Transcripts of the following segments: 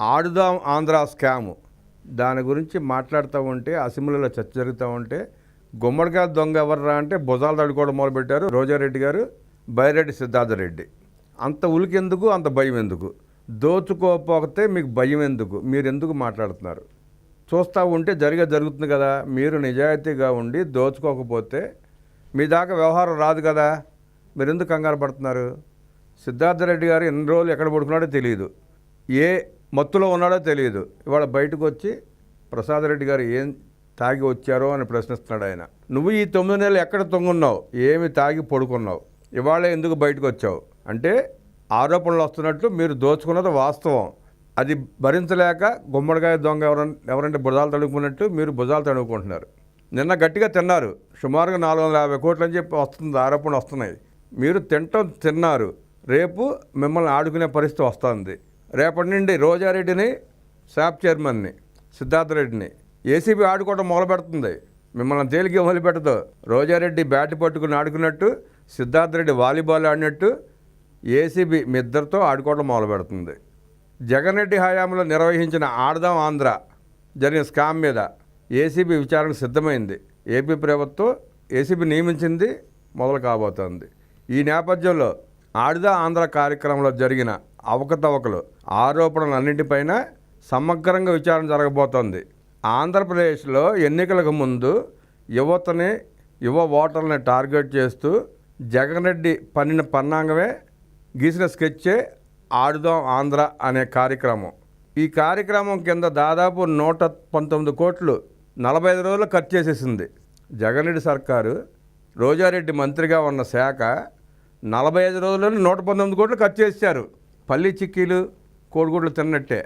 ఆడుదాం Andhra scam. దాని గురించి మాట్లాడుతూ ఉంటే అసెంబ్లీలో చర్చ జరుగుతూ ఉంటే గుమ్మడికాయ దొంగ ఎవర్రా అంటే భుజాలు తడుకోవడం మొదలుపెట్టారు రోజారెడ్డి గారు బైరెడ్డి సిద్ధార్థ రెడ్డి. అంత ఉలికెందుకు అంత భయం ఎందుకు? దోచుకోకపోతే మీకు భయం ఎందుకు? మీరు ఎందుకు మాట్లాడుతున్నారు? చూస్తూ ఉంటే జరిగే జరుగుతుంది కదా. మీరు నిజాయితీగా ఉండి దోచుకోకపోతే మీ దాకా వ్యవహారం రాదు కదా. మీరు ఎందుకు కంగారు పడుతున్నారు? సిద్ధార్థ రెడ్డి గారు ఎన్ని రోజులు ఎక్కడ పడుకున్నాడో తెలియదు ఏ మత్తులో ఉన్నాడో తెలియదు. ఇవాళ బయటకు వచ్చి ప్రసాద్ రెడ్డి గారు ఏం తాగి వచ్చారో అని ప్రశ్నిస్తున్నాడు ఆయన. నువ్వు ఈ తొమ్మిది నెలలు ఎక్కడ తొంగున్నావు? ఏమి తాగి పడుకున్నావు? ఇవాళ ఎందుకు బయటకు వచ్చావు? అంటే ఆరోపణలు వస్తున్నట్లు మీరు దోచుకున్నది వాస్తవం. అది భరించలేక గుమ్మడికాయ దొంగ ఎవరన్నా ఎవరంటే భుజాలు తడుక్కున్నట్టు మీరు భుజాలు తడుక్కుంటున్నారు నిన్న గట్టిగా తిన్నారు. సుమారుగా నాలుగు వందల యాభై కోట్లు అని చెప్పి వస్తుంది ఆరోపణ వస్తున్నాయి. మీరు తింటం తిన్నారు. రేపు మిమ్మల్ని ఆడుకునే పరిస్థితి వస్తుంది. రేపటి నుండి రోజారెడ్డిని శాప్ చైర్మన్ని సిద్ధార్థ రెడ్డిని ఏసీబీ ఆడుకోవడం మొదలు పెడుతుంది మిమ్మల్ని తేలిక మొదలుపెట్టదు రోజారెడ్డి బ్యాట్ పట్టుకుని ఆడుకున్నట్టు సిద్ధార్థ రెడ్డి వాలీబాల్ ఆడినట్టు ఏసీబీ మీ ఇద్దరితో ఆడుకోవడం మొదలు పెడుతుంది జగన్ రెడ్డి హయాంలో నిర్వహించిన ఆడదాం ఆంధ్ర జరిగిన స్కామ్ మీద ఏసీబీ విచారణకు సిద్ధమైంది. ఏపీ ప్రభుత్వం ఏసీబీ నియమించింది మొదలు కాబోతోంది. ఈ నేపథ్యంలో ఆడుదా ఆంధ్ర కార్యక్రమంలో జరిగిన అవకతవకలు ఆరోపణలన్నింటిపైన సమగ్రంగా విచారణ జరగబోతోంది. ఆంధ్రప్రదేశ్లో ఎన్నికలకు ముందు యువతని యువ ఓటర్లని టార్గెట్ చేస్తూ జగన్ రెడ్డి పన్నిన పన్నాంగమే గీసిన స్కెచ్చే ఆడుదాం ఆంధ్ర అనే కార్యక్రమం. ఈ కార్యక్రమం కింద దాదాపు నూట పంతొమ్మిది కోట్లు నలభై ఐదు రోజులు ఖర్చు చేసేసింది. జగన్ రెడ్డి సర్కారు రోజారెడ్డి మంత్రిగా ఉన్న శాఖ నలభై ఐదు రోజుల్లో నూట పంతొమ్మిది కోట్లు ఖర్చు చేశారు. పల్లి చిక్కీలు కోడిగుడ్లు తిన్నట్టే.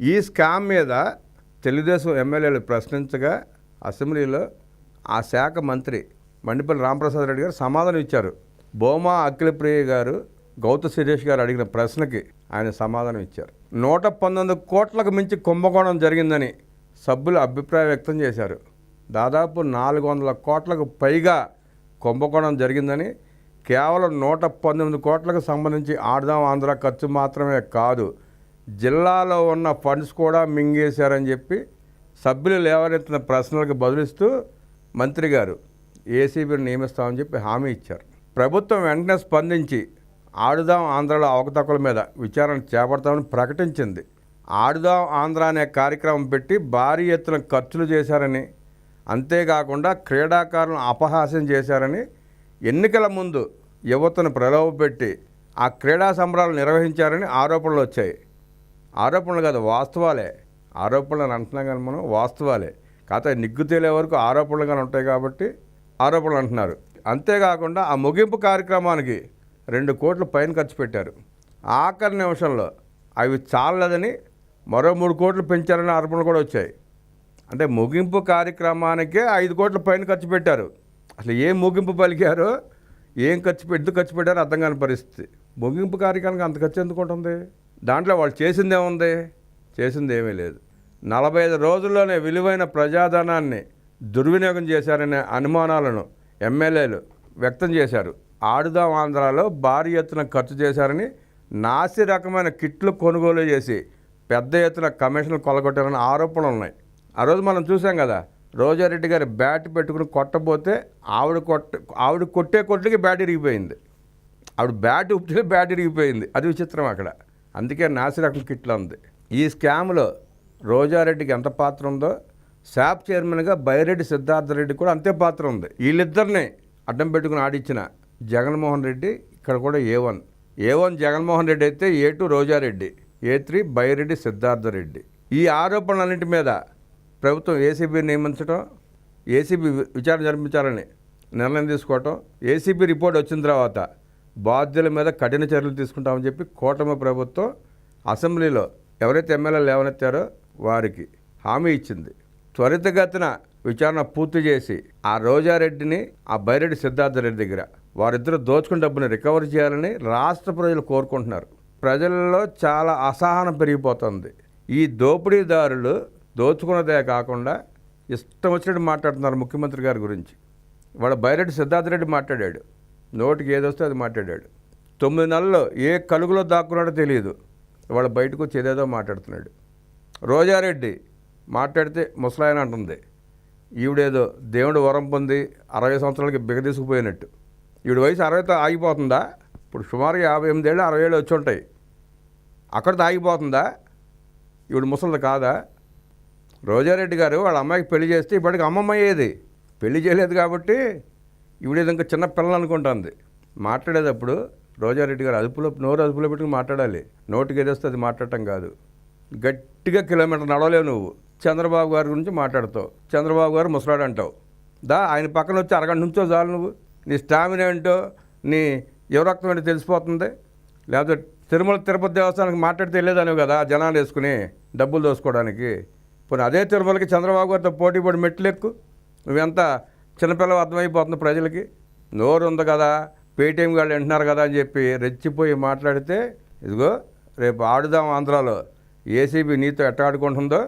ఈ స్కామ్ మీద తెలుగుదేశం ఎమ్మెల్యేలు ప్రశ్నించగా అసెంబ్లీలో ఆ శాఖ మంత్రి మండిపల్లి రామప్రసాద్ రెడ్డి గారు సమాధానం ఇచ్చారు. బోమా అఖిలప్రియ గారు గౌత సురేష్ గారు అడిగిన ప్రశ్నకి ఆయన సమాధానం ఇచ్చారు. నూట పంతొమ్మిది కోట్లకు మించి కుంభకోణం జరిగిందని సభ్యులు అభిప్రాయం వ్యక్తం చేశారు. దాదాపు నాలుగు వందల కోట్లకు పైగా కుంభకోణం జరిగిందని కేవలం నూట పంతొమ్మిది కోట్లకు సంబంధించి ఆడదాం ఆంధ్ర ఖర్చు మాత్రమే కాదు జిల్లాలో ఉన్న ఫండ్స్ కూడా మింగేశారని చెప్పి సభ్యులు లేవనెత్తిన ప్రశ్నలకు బదులిస్తూ మంత్రి గారు ఏసీబీని నియమిస్తామని చెప్పి హామీ ఇచ్చారు. ప్రభుత్వం వెంటనే స్పందించి ఆడుదాం ఆంధ్రలో అవకతవకల మీద విచారణ చేపడతామని ప్రకటించింది. ఆడుదాం ఆంధ్ర అనే కార్యక్రమం పెట్టి భారీ ఎత్తున ఖర్చులు చేశారని అంతేకాకుండా క్రీడాకారులను అపహాస్యం చేశారని ఎన్నికల ముందు యువతను ప్రలోభపెట్టి ఆ క్రీడా సంబరాలు నిర్వహించారని ఆరోపణలు వచ్చాయి. ఆరోపణలు కాదు వాస్తవాలే. ఆరోపణలు అని అంటున్నాం కానీ మనం వాస్తవాలే. కాకపోతే నిగ్గు తేలే వరకు ఆరోపణలుగానే ఉంటాయి కాబట్టి ఆరోపణలు అంటున్నారు. అంతేకాకుండా ఆ ముగింపు కార్యక్రమానికి రెండు కోట్ల పైన ఖర్చు పెట్టారు. ఆఖరి నిమిషంలో అవి చాలదని మరో మూడు కోట్లు పెంచారని ఆరోపణలు కూడా వచ్చాయి. అంటే ముగింపు కార్యక్రమానికే ఐదు కోట్ల పైన ఖర్చు పెట్టారు. అసలు ఏం ముగింపు పలికారో ఏం ఖర్చు పెట్టి ఎందుకు ఖర్చు పెట్టారో అర్థం కాని పరిస్థితి. ముగింపు కార్యక్రమానికి అంత ఖర్చు ఎందుకు ఉంటుంది? దాంట్లో వాళ్ళు చేసింది ఏముంది? చేసింది ఏమీ లేదు. నలభై ఐదు రోజుల్లోనే విలువైన ప్రజాధనాన్ని దుర్వినియోగం చేశారనే అనుమానాలను ఎమ్మెల్యేలు వ్యక్తం చేశారు. ఆడుదాం ఆంధ్రాలో భారీ ఎత్తున ఖర్చు చేశారని నాసి రకమైన కిట్లు కొనుగోలు చేసి పెద్ద ఎత్తున కమిషన్లు కొలగొట్టారని ఆరోపణలు ఉన్నాయి. ఆ రోజు మనం చూసాం కదా రోజారెడ్డి గారు బ్యాట్ పెట్టుకుని కొట్టబోతే ఆవిడ కొట్ట ఆవిడ కొట్టే కొట్టుకి బ్యాట్ ఇరిగిపోయింది. ఆవిడ బ్యాట్ ఉప్పితే బ్యాట్ ఇరిగిపోయింది. అది విచిత్రం అక్కడ. అందుకే నాసిరకం కిట్లో ఉంది. ఈ స్కామ్లో రోజారెడ్డికి ఎంత పాత్ర ఉందో శాప్ చైర్మన్గా బైరెడ్డి సిద్ధార్థ రెడ్డి కూడా అంతే పాత్ర ఉంది. వీళ్ళిద్దరిని అడ్డం పెట్టుకుని ఆడిచ్చిన జగన్మోహన్ రెడ్డి ఇక్కడ కూడా A one. A one Jaganmohan Reddy అయితే A two Roja Reddy A three Byreddy Siddhartha Reddy ఈ ఆరోపణలన్నింటి మీద ప్రభుత్వం ఏసీబీ నియమించడం ఏసీబీ విచారణ జరిపించాలని నిర్ణయం తీసుకోవటం ఏసీబీ రిపోర్ట్ వచ్చిన తర్వాత బాధ్యుల మీద కఠిన చర్యలు తీసుకుంటామని చెప్పి కూటమి ప్రభుత్వం అసెంబ్లీలో ఎవరైతే ఎమ్మెల్యేలు లేవనెత్తారో వారికి హామీ ఇచ్చింది. త్వరితగతిన విచారణ పూర్తి చేసి ఆ రోజారెడ్డిని ఆ బైరెడ్డి సిద్ధార్థ రెడ్డి దగ్గర వారిద్దరు దోచుకున్న డబ్బుని రికవర్ చేయాలని రాష్ట్ర ప్రజలు కోరుకుంటున్నారు. ప్రజల్లో చాలా అసహనం పెరిగిపోతుంది. ఈ దోపిడీదారులు దోచుకున్నదే కాకుండా ఇష్టం వచ్చినట్టు మాట్లాడుతున్నారు ముఖ్యమంత్రి గారి గురించి. వాళ్ళ బైరెడ్డి సిద్ధార్థ రెడ్డి మాట్లాడాడు. నోటికి ఏదొస్తే అది మాట్లాడాడు. తొమ్మిది నెలల్లో ఏ కలుగులో దాక్కున్నాడో తెలియదు. వాళ్ళ బయటకు వచ్చి ఏదేదో మాట్లాడుతున్నాడు. రోజారెడ్డి మాట్లాడితే ముసలాయన అంటుంది. ఈవిడేదో దేవుడు వరం పొంది అరవై సంవత్సరాలకి బిగదీసుకుపోయినట్టు ఈవిడ వయసు అరవైతో ఆగిపోతుందా? ఇప్పుడు సుమారుగా యాభై ఎనిమిదేళ్ళు అరవై ఏళ్ళు వచ్చి ఉంటాయి. అక్కడితో ఆగిపోతుందా? ఈవిడ ముసలిది కాదా? రోజారెడ్డి గారు వాళ్ళ అమ్మాయికి పెళ్ళి చేస్తే ఇప్పటికి అమ్మమ్మ అయ్యేది పెళ్ళి చేయలేదు కాబట్టి ఈవిడేది ఇంకా చిన్న పిల్లలు అనుకుంటుంది. మాట్లాడేటప్పుడు రోజారెడ్డి గారు అదుపులో నోరు అదుపులో పెట్టుకుని మాట్లాడాలి. నోటికి ఏదేస్తే అది మాట్లాడటం కాదు. గట్టిగా కిలోమీటర్ నడవలేవు నువ్వు. చంద్రబాబు గారి గురించి మాట్లాడతావు. చంద్రబాబు గారు ముసలాడు అంటావు దా ఆయన పక్కన వచ్చి అరగంట నుంచో చాలు నువ్వు. నీ స్టామినా ఏంటో నీ యువరక్తం ఏంటో తెలిసిపోతుంది. లేకపోతే తిరుమల తిరుపతి దేవస్థానానికి మాట్లాడితే వెళ్ళేదానివి కదా జనాలు వేసుకుని డబ్బులు దోసుకోవడానికి. పోనీ అదే తిరుమలకి చంద్రబాబు గారితో పోటీ పడి మెట్లెక్కు నువ్వెంత చిన్నపిల్లవ అర్థమైపోతుంది ప్రజలకి. నోరు ఉంది కదా పేటీఎం వాళ్ళు వింటున్నారు కదా అని చెప్పి రెచ్చిపోయి మాట్లాడితే ఇదిగో రేపు ఆడుదాం ఆంధ్రాలో. ఏసీబీ నీతో ఎట్టాడుకుంటుందో